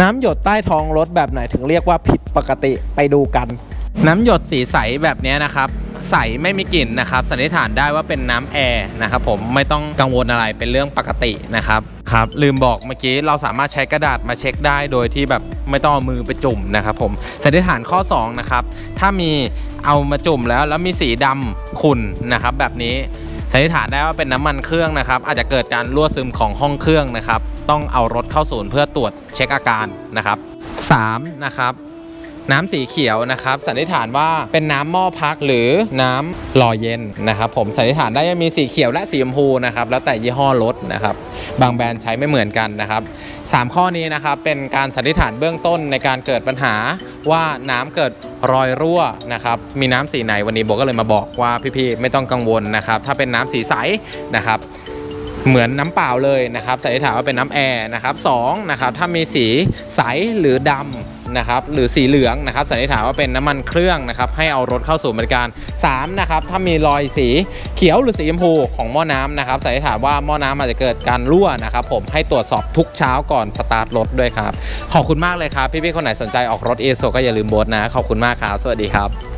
น้ำหยดใต้ท้องรถแบบไหนถึงเรียกว่าผิดปกติไปดูกัน น้ำหยดสีใสแบบเนี้ยนะครับใสไม่มีกลิ่นนะครับสันนิษฐานได้ว่าเป็นน้ำแอร์นะครับผมไม่ต้องกังวลอะไรเป็นเรื่องปกตินะครับครับลืมบอกเมื่อกี้เราสามารถใช้กระดาษมาเช็คได้โดยที่แบบไม่ต้องเอามือไปจุ่มนะครับผมสันนิษฐานข้อ2นะครับถ้ามีเอามาจุ่มแล้วแล้วมีสีดำขุ่นนะครับแบบนี้ สันนิษฐานได้ว่าเป็นน้ำมันเครื่องนะครับ อาจจะเกิดการรั่วซึมของห้องเครื่องนะครับ ต้องเอารถเข้าศูนย์เพื่อตรวจเช็คอาการนะครับ3นะครับ น้ำสีเขียวนะครับ สันนิษฐานว่าเป็นน้ำหม้อพักหรือน้ำหล่อเย็นนะครับ ผมสันนิษฐานได้ว่ามีสีเขียวและสีชมพูนะครับแล้วแต่ยี่ห้อรถนะครับ บางแบรนด์ใช้ไม่เหมือนกันนะครับสามข้อนี้นะครับเป็นการสันนิษฐานเบื้องต้นในการเกิดปัญหาว่าน้ำเกิดรอยรั่วนะครับมีน้ำสีไหนวันนี้โบก็เลยมาบอกว่าพี่ๆไม่ต้องกังวลนะครับ ถ้าเป็นน้ำสีใสนะครับ เหมือนน้ำเปล่าเลยนะครับสันนิษฐานว่าเป็นน้ำแอร์นะครับสองนะครับถ้ามีสีใสหรือดำนะครับหรือสีเหลืองนะครับสันนิษฐานว่าเป็นน้ำมันเครื่องนะครับให้เอารถเข้าสู่บริการ3นะครับถ้ามีรอยสีเขียวหรือสีชมพูของหม้อน้ำนะครับสันนิษฐานว่าหม้อน้ำอาจจะเกิดการรั่วนะครับผมให้ตรวจสอบทุกเช้าก่อนสตาร์ทรถด้วยครับขอบคุณมากเลยครับพี่ๆคนไหนสนใจออกรถเอโซก็อย่าลืมโบทนะขอบคุณมากครับสวัสดีครับ